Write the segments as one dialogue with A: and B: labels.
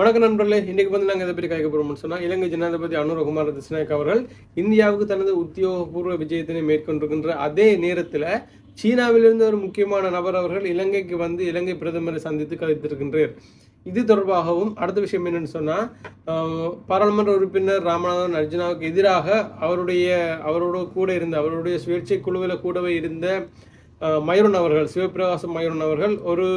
A: வணக்கம் நண்பர்களே இன்றைக்கு வந்து நாங்கள் இதை பற்றி கேட்க போகிறோம்னு சொன்னால் இலங்கை ஜனாதிபதி அனுரகுமார் திஸ்நாயக் அவர்கள் இந்தியாவுக்கு தனது உத்தியோகபூர்வ விஜயத்தினை மேற்கொண்டிருக்கின்ற அதே நேரத்தில் சீனாவிலிருந்து ஒரு முக்கியமான நபர் அவர்கள் இலங்கைக்கு வந்து இலங்கை பிரதமரை சந்தித்து கலைத்திருக்கின்றார் இது தொடர்பாகவும் அடுத்த விஷயம் என்னன்னு சொன்னால் பாராளுமன்ற உறுப்பினர் ராமநாதன் அர்ஜுனாவுக்கு எதிராக அவருடைய அவரோட கூட இருந்த அவருடைய சுயேட்சை குழுவில் கூடவே இருந்த மயூரன் அவர்கள் சிவபிரகாசம் மயூரன் அவர்கள் ஒரு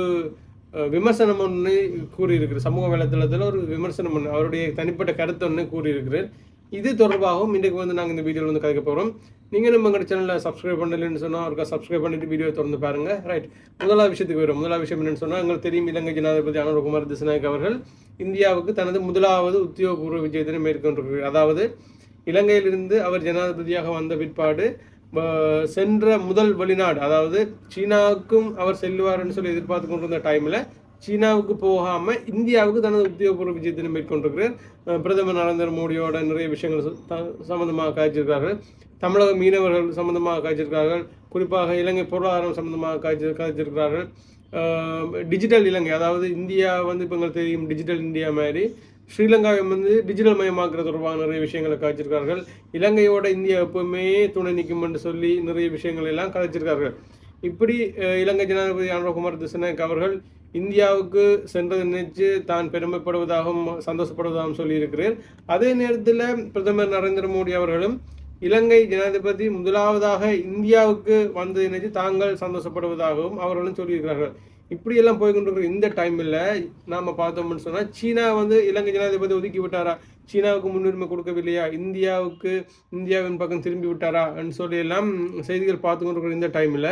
A: விமர்சனம் ஒன்று கூறியிருக்கிறார் சமூக வலைதளத்தில் ஒரு விமர்சனம் ஒன்று அவருடைய தனிப்பட்ட கருத்து ஒன்று கூறியிருக்கிறார். இது தொடர்பாகவும் இன்றைக்கு வந்து நாங்கள் இந்த வீடியோவில் வந்து கதைக்க போகிறோம் நீங்கள் நம்ம எங்கள் சேனலில் சப்ஸ்கிரைப் பண்ணலன்னு சொன்னால் அவருக்கு சப்ஸ்கிரைப் பண்ணிட்டு வீடியோ திறந்து பாருங்கள் ரைட் முதலாவது விஷயத்துக்கு வரும் முதலாவது விஷயம் என்னென்னு சொன்னால் எங்களுக்கு தெரியும் இலங்கை ஜனாதிபதி அனுரகுமார் திசநாயக் அவர்கள் இந்தியாவுக்கு தனது முதலாவது உத்தியோகபூர்வ விஜயத்தினை மேற்கொண்டிருக்கிறார். அதாவது இலங்கையிலிருந்து அவர் ஜனாதிபதியாக வந்த பிற்பாடு சென்ற முதல் வெளிநாடு அதாவது சீனாவுக்கும் அவர் செல்லுவார்னு சொல்லி எதிர்பார்த்து கொண்டிருந்த டைமில் சீனாவுக்கு போகாமல் இந்தியாவுக்கு தனது உத்தியோகபூர்வ விஜயத்தினை மேற்கொண்டிருக்கிறார். பிரதமர் நரேந்திர மோடியோட நிறைய விஷயங்கள் சம்பந்தமாக காய்ச்சிருக்கார்கள். தமிழக மீனவர்கள் சம்பந்தமாக காய்ச்சிருக்கார்கள் குறிப்பாக இலங்கை பொருளாதாரம் சம்பந்தமாக காய்ச்சி காய்ச்சிருக்கிறார்கள். டிஜிட்டல் இலங்கை அதாவது இந்தியா வந்து இப்போ எங்களுக்கு தெரியும் டிஜிட்டல் இந்தியா மாதிரி ஸ்ரீலங்காவை வந்து டிஜிட்டல் மயமாக்குறது தொடர்பாக நிறைய விஷயங்களை காய்ச்சிருக்கார்கள் இலங்கையோட இந்தியா எப்பவுமே துணை நிற்கும் என்று சொல்லி நிறைய விஷயங்கள் எல்லாம் கதைச்சிருக்கார்கள் இப்படி இலங்கை ஜனாதிபதி அனுரகுமார் திசநாயக் அவர்கள் இந்தியாவுக்கு சென்றதை நினைச்சு தான் பெருமைப்படுவதாகவும் சந்தோஷப்படுவதாகவும் சொல்லியிருக்கிறார். அதே நேரத்தில் பிரதமர் நரேந்திர மோடி அவர்களும் இலங்கை ஜனாதிபதி முதலாவதாக இந்தியாவுக்கு வந்ததை நினைச்சு தாங்கள் சந்தோஷப்படுவதாகவும் அவர்களும் சொல்லியிருக்கிறார்கள். இப்படியெல்லாம் போய் கொண்டிருக்கிற இந்த டைமில் நாம் பார்த்தோம்னு சொன்னால் சீனா வந்து இலங்கை ஜனாதிபதி ஒதுக்கி விட்டாரா? சீனாவுக்கு முன்னுரிமை கொடுக்கவில்லையா? இந்தியாவுக்கு இந்தியாவின் பக்கம் திரும்பி விட்டாரா? சொல்லி எல்லாம் செய்திகள் பார்த்து கொண்டிருக்கிற இந்த டைமில்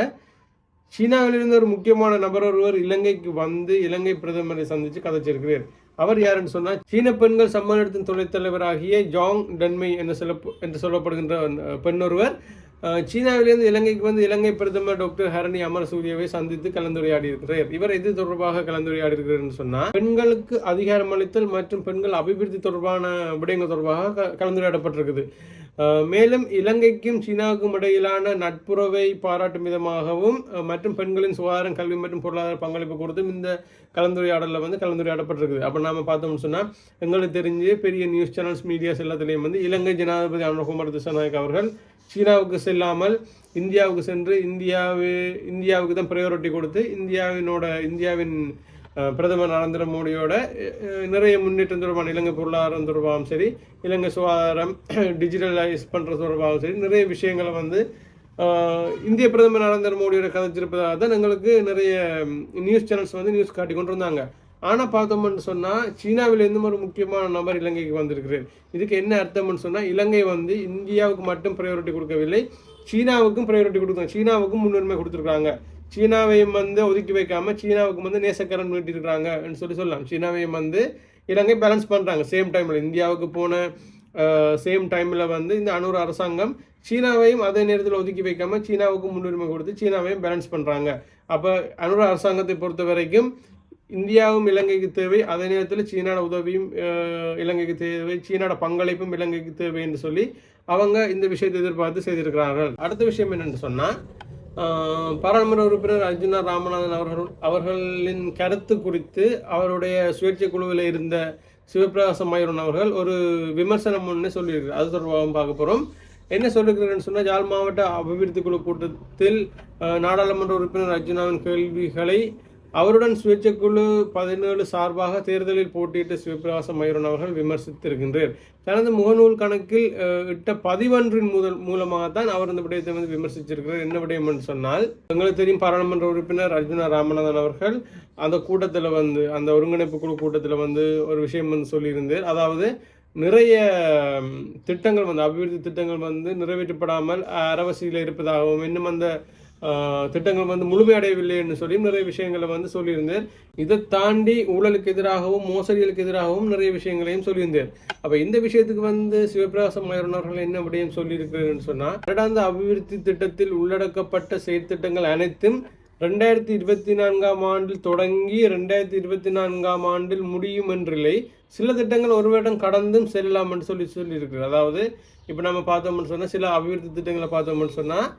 A: சீனாவிலிருந்து ஒரு முக்கியமான நபர் ஒருவர் இலங்கைக்கு வந்து இலங்கை பிரதமரை சந்தித்து கதைச்சிருக்கிறார். அவர் யாருன்னு சொன்னால் சீன பெண்கள் சம்மேளனத்தின் துணைத் தலைவராகிய ஜாங் டன்மை என்று சொல்ல என்று சொல்லப்படுகின்ற பெண் ஒருவர் சீனாவிலிருந்து இலங்கைக்கு வந்து இலங்கை பிரதமர் டாக்டர் ஹரணி அமரசூரியவை சந்தித்து கலந்துரையாடி இருக்கிறார் இவர் இது தொடர்பாக கலந்துரையாடி இருக்கிறார்னு சொன்னால் பெண்களுக்கு அதிகாரம் அளித்தல் மற்றும் பெண்கள் அபிவிருத்தி தொடர்பான விடயங்கள் தொடர்பாக கலந்துரையாடப்பட்டிருக்குது. மேலும் இலங்கைக்கும் சீனாவுக்கும் இடையிலான நட்புறவை பாராட்டும் விதமாகவும் மற்றும் பெண்களின் சுகாதாரம் கல்வி மற்றும் பொருளாதார பங்களிப்பு கொடுத்தும் இந்த கலந்துரையாடலில் வந்து கலந்துரையாடப்பட்டிருக்குது. அப்போ நாம் பார்த்தோம்னு சொன்னால் எங்களுக்கு தெரிஞ்சு பெரிய நியூஸ் சேனல்ஸ் மீடியாஸ் எல்லாத்துலேயும் வந்து இலங்கை ஜனாதிபதி அனுகுமார் திசாநாயக் அவர்கள் சீனாவுக்கு செல்லாமல் இந்தியாவுக்கு சென்று இந்தியாவே இந்தியாவுக்கு தான் ப்ரையாரிட்டி கொடுத்து இந்தியாவினோட இந்தியாவின் பிரதமர் நரேந்திர மோடியோட நிறைய முன்னேற்றம் தொடர்பான இலங்கை பொருளாதாரம் தொடர்பாகவும் சரி இலங்கை சுகாதாரம் டிஜிட்டலைஸ் பண்ணுற தொடர்பாகவும் சரி நிறைய விஷயங்களை வந்து இந்திய பிரதமர் நரேந்திர மோடியோட கதைச்சிருப்பதாக தான் எங்களுக்கு நிறைய நியூஸ் சேனல்ஸ் வந்து நியூஸ் காட்டி கொண்டு இருந்தாங்க ஆனால் பார்த்தோம்னு சொன்னால் சீனாவிலேருந்து ஒரு முக்கியமான நபர் இலங்கைக்கு வந்திருக்கிறார். இதுக்கு என்ன அர்த்தம்னு சொன்னால் இலங்கை வந்து இந்தியாவுக்கு மட்டும் ப்ரையாரிட்டி கொடுக்கவில்லை சீனாவுக்கும் ப்ரையாரிட்டி கொடுக்குறாங்க சீனாவுக்கும் முன்னுரிமை கொடுத்துருக்காங்க சீனாவையும் வந்து ஒதுக்கி வைக்காம சீனாவுக்கு வந்து நேசக்கரன் நீட்டிருக்கிறாங்கன்னு சொல்லி சொல்லலாம். சீனாவையும் வந்து இலங்கை பேலன்ஸ் பண்ணுறாங்க சேம் டைமில் இந்தியாவுக்கு போன சேம் டைமில் வந்து இந்த அனூர் அரசாங்கம் சீனாவையும் அதே நேரத்தில் ஒதுக்கி வைக்காம சீனாவுக்கு முன்னுரிமை கொடுத்து சீனாவையும் பேலன்ஸ் பண்ணுறாங்க அப்போ அனுர அரசாங்கத்தை பொறுத்த வரைக்கும் இந்தியாவும் இலங்கைக்கு தேவை. அதே நேரத்தில் சீனாட உதவியும் இலங்கைக்கு தேவை. சீனாட பங்களிப்பும் இலங்கைக்கு தேவை என்று சொல்லி அவங்க இந்த விஷயத்தை எதிர்பார்த்து செய்திருக்கிறார்கள். அடுத்த விஷயம் என்னென்னு சொன்னால் பாராளுமன்ற உறுப்பினர் அர்ஜுனா ராமநாதன் அவர்கள் அவர்களின் கருத்து குறித்து அவருடைய சுயேட்சை குழுவில் இருந்த சிவபிரகாசம் மயூரன் அவர்கள் ஒரு விமர்சனம் ஒன்று சொல்லியிருக்கிறார். அது தொடர்பாக பார்க்க போகிறோம் என்ன சொல்லிருக்கிறேன்னு சொன்னால் யாழ் மாவட்ட அபிவிருத்தி குழு கூட்டத்தில் நாடாளுமன்ற உறுப்பினர் அர்ஜுனாவின் கேள்விகளை அவருடன் சுயேட்சைக்குழு பதினேழு சார்பாக தேர்தலில் போட்டியிட்ட சிவபிரகாச மயூரன் அவர்கள் விமர்சித்திருக்கின்றார் தனது முகநூல் கணக்கில் இட்ட பதிவொன்றின் முதல் மூலமாக தான் அவர் இந்த விடயத்தை வந்து விமர்சிச்சிருக்கிறார் என்ன விடயம் என்று சொன்னால் எங்களுக்கு தெரியும் பாராளுமன்ற உறுப்பினர் அர்ஜுனா ராமநாதன் அவர்கள் அந்த கூட்டத்தில் வந்து அந்த ஒருங்கிணைப்பு குழு கூட்டத்தில் வந்து ஒரு விஷயம் வந்து சொல்லியிருந்தார். அதாவது நிறைய திட்டங்கள் வந்து அபிவிருத்தி திட்டங்கள் வந்து நிறைவேற்றப்படாமல் அரவசியில் இருப்பதாகவும் இன்னும் அந்த திட்டங்கள் வந்து முழுமையடையவில்லை என்று சொல்லி நிறைய விஷயங்களை வந்து சொல்லியிருந்தேன். இதை தாண்டி ஊழலுக்கு எதிராகவும் மோசடிகளுக்கு எதிராகவும் நிறைய விஷயங்களையும் சொல்லியிருந்தேன். அப்போ இந்த விஷயத்துக்கு வந்து சிவபிரகாசம் மயூரன் என்ன விடயம் சொல்லியிருக்கிறேன்னு சொன்னால் வருடாந்த அபிவிருத்தி திட்டத்தில் உள்ளடக்கப்பட்ட செயற்திட்டங்கள் அனைத்தும் ரெண்டாயிரத்தி இருபத்தி நான்காம் ஆண்டில் தொடங்கி ரெண்டாயிரத்தி இருபத்தி நான்காம் ஆண்டில் முடியும் என்றில்லை. சில திட்டங்கள் ஒரு வருடம் கடந்தும் செல்லலாம் என்று சொல்லி சொல்லியிருக்கிறார். அதாவது இப்போ நம்ம பார்த்தோம்னு சொன்னால் சில அபிவிருத்தி திட்டங்களை பார்த்தோம்னு சொன்னால்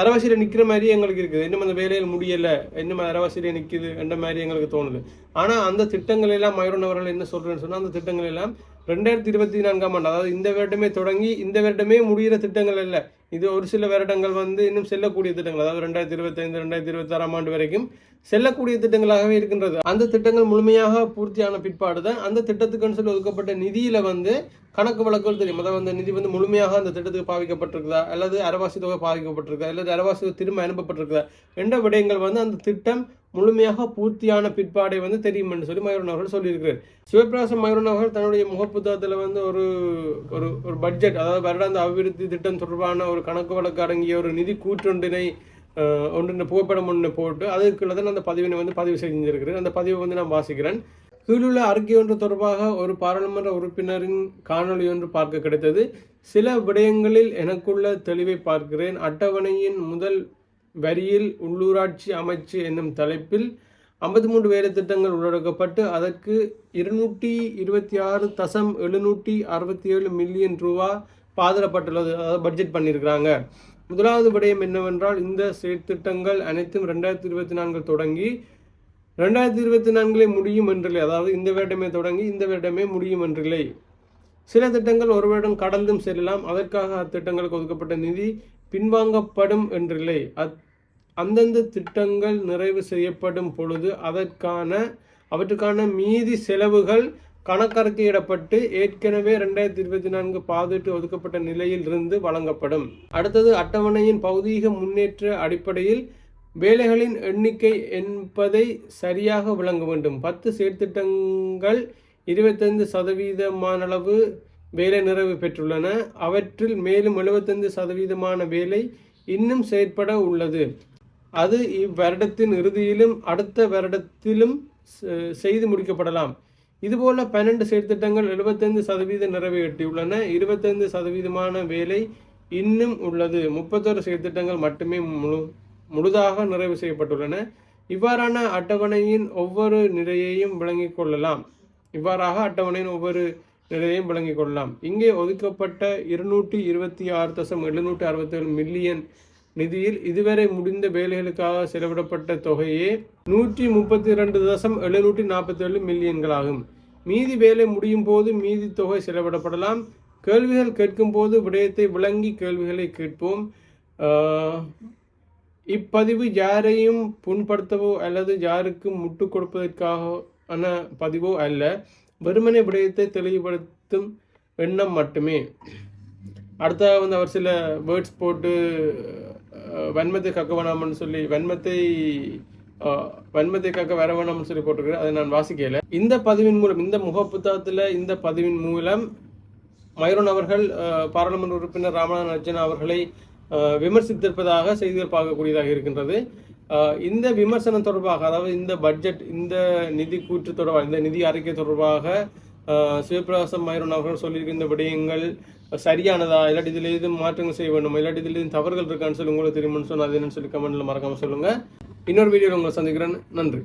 A: அரவாசியில் நிற்கிற மாதிரி எங்களுக்கு இருக்குது. இன்னும் அந்த வேலையில் முடியலை. இன்னும் அரவாசியில் நிற்குது என்ற மாதிரி எங்களுக்கு தோணுது. ஆனால் அந்த திட்டங்கள் எல்லாம் மயூரன் அவர்கள் என்ன சொல்கிறேன்னு சொன்னால் அந்த திட்டங்கள் எல்லாம் ரெண்டாயிரத்தி இருபத்தி நான்காம் ஆண்டு அதாவது இந்த வருடமே தொடங்கி இந்த வருடமே முடிகிற திட்டங்கள் இல்லை இது ஒரு சில வருடங்கள் வந்து இன்னும் செல்லக்கூடிய திட்டங்கள். அதாவது ரெண்டாயிரத்தி இருபத்தைந்து ரெண்டாயிரத்தி இருபத்தாறாம் ஆண்டு வரைக்கும் செல்லக்கூடிய திட்டங்களாகவே இருக்கின்றது. அந்த திட்டங்கள் முழுமையாக பூர்த்தியான பிற்பாடு தான் அந்த திட்டத்துக்குன்னு சொல்லி ஒதுக்கப்பட்ட நிதியில வந்து கணக்கு வழக்குகள் தெரியும். அதாவது அந்த நிதி வந்து முழுமையாக அந்த திட்டத்துக்கு பாவிக்கப்பட்டிருக்குதா? அல்லது அரவாசி தொகை பாவிக்கப்பட்டிருக்கா அல்லது அரவாசி தொகை திரும்ப அனுப்பப்பட்டிருக்குதா? என்ற விடயங்கள் வந்து அந்த திட்டம் முழுமையாக பூர்த்தியான பிற்பாடே வந்து தெரியும் என்று சொல்லி மயூரன் அவர்கள் சொல்லியிருக்கிறார். சிவபிரகாசம் மயூரன் அவர்கள் தன்னுடைய முகப்புத்தகத்தில் வந்து ஒரு ஒரு ஒரு பட்ஜெட் அதாவது வருடாந்த அபிவிருத்தி திட்டம் தொடர்பான ஒரு கணக்கு வழக்கு அடங்கிய ஒரு நிதி கூற்றொன்றினை ஒன்று புகைப்படம் ஒன்று போட்டு அதுக்குள்ள தான் அந்த பதிவினை வந்து பதிவு செஞ்சிருக்கிறேன். அந்த பதிவை வந்து நான் வாசிக்கிறேன். கீழுள்ள அறிக்கை ஒன்று தொடர்பாக ஒரு பாராளுமன்ற உறுப்பினரின் காணொளி ஒன்று பார்க்க கிடைத்தது. சில விடயங்களில் எனக்குள்ள தெளிவை பார்க்கிறேன். அட்டவணையின் முதல் வரியில் உள்ளூராட்சி அமைச்சு என்னும் தலைப்பில் ஐம்பத்தி மூன்று வேலை திட்டங்கள் உள்ளடக்கப்பட்டு அதற்கு இருநூற்றி இருபத்தி ஆறு தசம் எழுநூற்றி அறுபத்தி ஏழு மில்லியன் ரூபா பாதரப்பட்டுள்ளது. அதாவது பட்ஜெட் பண்ணியிருக்கிறாங்க. முதலாவது விடயம் என்னவென்றால் இந்த செயற்திட்டங்கள் அனைத்தும் ரெண்டாயிரத்தி இருபத்தி நான்கில் தொடங்கி ரெண்டாயிரத்தி இருபத்தி நான்கிலே முடியும் என்றில்லை. அதாவது இந்த வருடமே தொடங்கி இந்த வருடமே முடியும் என்றில்லை. சில திட்டங்கள் ஒரு வருடம் கடந்தும் செல்லலாம். அதற்காக அத்திட்டங்களுக்கு ஒதுக்கப்பட்ட நிதி பின்வாங்கப்படும் என்றில்லை. அத் அந்தந்த திட்டங்கள் நிறைவு செய்யப்படும் பொழுது அதற்கான அவற்றுக்கான மீதி செலவுகள் கணக்கறிக்கையிடப்பட்டு ஏற்கனவே ரெண்டாயிரத்தி இருபத்தி நான்கு பாதுட்டு ஒதுக்கப்பட்ட நிலையில் இருந்து வழங்கப்படும். அடுத்தது அட்டவணையின் பௌதீக முன்னேற்ற அடிப்படையில் வேலைகளின் எண்ணிக்கை என்பதை சரியாக விளங்க வேண்டும். பத்து செயற்திட்டங்கள் இருபத்தைந்து சதவீதமானளவு வேலை நிறைவு பெற்றுள்ளன. அவற்றில் மேலும் எழுபத்தைந்து சதவீதமான வேலை இன்னும் செயற்பட உள்ளது. அது இவ்வருடத்தின் இறுதியிலும் அடுத்த வருடத்திலும் செய்து முடிக்கப்படலாம். இதுபோல பன்னெண்டு செயற்திட்டங்கள் எழுபத்தைந்து சதவீதம் நிறைவேற்றியுள்ளன. இருபத்தைந்து சதவீதமான வேலை இன்னும் உள்ளது. முப்பத்தொரு செயற்திட்டங்கள் மட்டுமே முழு முழுதாக நிறைவு செய்யப்பட்டுள்ளன. இவ்வாறான அட்டவணையின் ஒவ்வொரு நிலையையும் விளங்கிக் கொள்ளலாம். இவ்வாறாக அட்டவணையின் ஒவ்வொரு நிலையையும் விளங்கிக் கொள்ளலாம். இங்கே ஒதுக்கப்பட்ட இருநூற்றி இருபத்தி ஆறு தசம் எழுநூற்றி அறுபத்தேழு மில்லியன் நிதியில் இதுவரை முடிந்த வேலைகளுக்காக செலவிடப்பட்ட தொகையே நூற்றி முப்பத்தி ரெண்டு தசம் எழுநூற்றி நாற்பத்தேழு மில்லியன்களாகும். மீதி வேலை முடியும் போது மீதி தொகை செலவிடப்படலாம். கேள்விகள் கேட்கும் போது விடயத்தை விளங்கி கேள்விகளை கேட்போம். இப்பதிவு யாரையும் புண்படுத்தவோ அல்லது யாருக்கும் முட்டு கொடுப்பதற்கான பதிவோ அல்ல. வெறுமனை விடயத்தை தெளிவுபடுத்தும் எண்ணம் மட்டுமே. அடுத்ததாக வந்து அவர் சில வேர்ட்ஸ் போட்டு வன்மத்தை கக்க சொல்லி வன்மத்தை அஹ், வன்மத்தை சொல்லி போட்டிருக்கிறேன் அதை நான் வாசிக்கல. இந்த பதிவின் மூலம் இந்த முக புத்தகத்தில் இந்த பதிவின் மூலம் மயூரன் அவர்கள் பாராளுமன்ற உறுப்பினர் ராமநாதன் அர்ஜுனா அவர்களை அஹ், விமர்சித்திருப்பதாக செய்திகள் பார்க்கக்கூடியதாக இருக்கின்றது. இந்த விமர்சனம் தொடர்பாக அதாவது இந்த பட்ஜெட் இந்த நிதி கூற்று தொடர்பாக இந்த நிதி அறிக்கை தொடர்பாக சிவபிரகாசம் மயூரன் அவர்கள் சொல்லியிருக்கின்ற விடயங்கள் சரியானதா? இல்லாட்டி இதில் எதுவும் மாற்றங்கள் செய்ய வேண்டும்? இல்லாட்டி இதில் எதுவும் தவறுகள் இருக்கான்னு சொல்லி உங்களுக்கு தெரியும்னு சொன்னால் அது என்னன்னு சொல்லி கமெண்ட்ல மறக்காம சொல்லுங்க. இன்னொரு வீடியோவில் உங்களை சந்திக்கிறேன் நன்றி.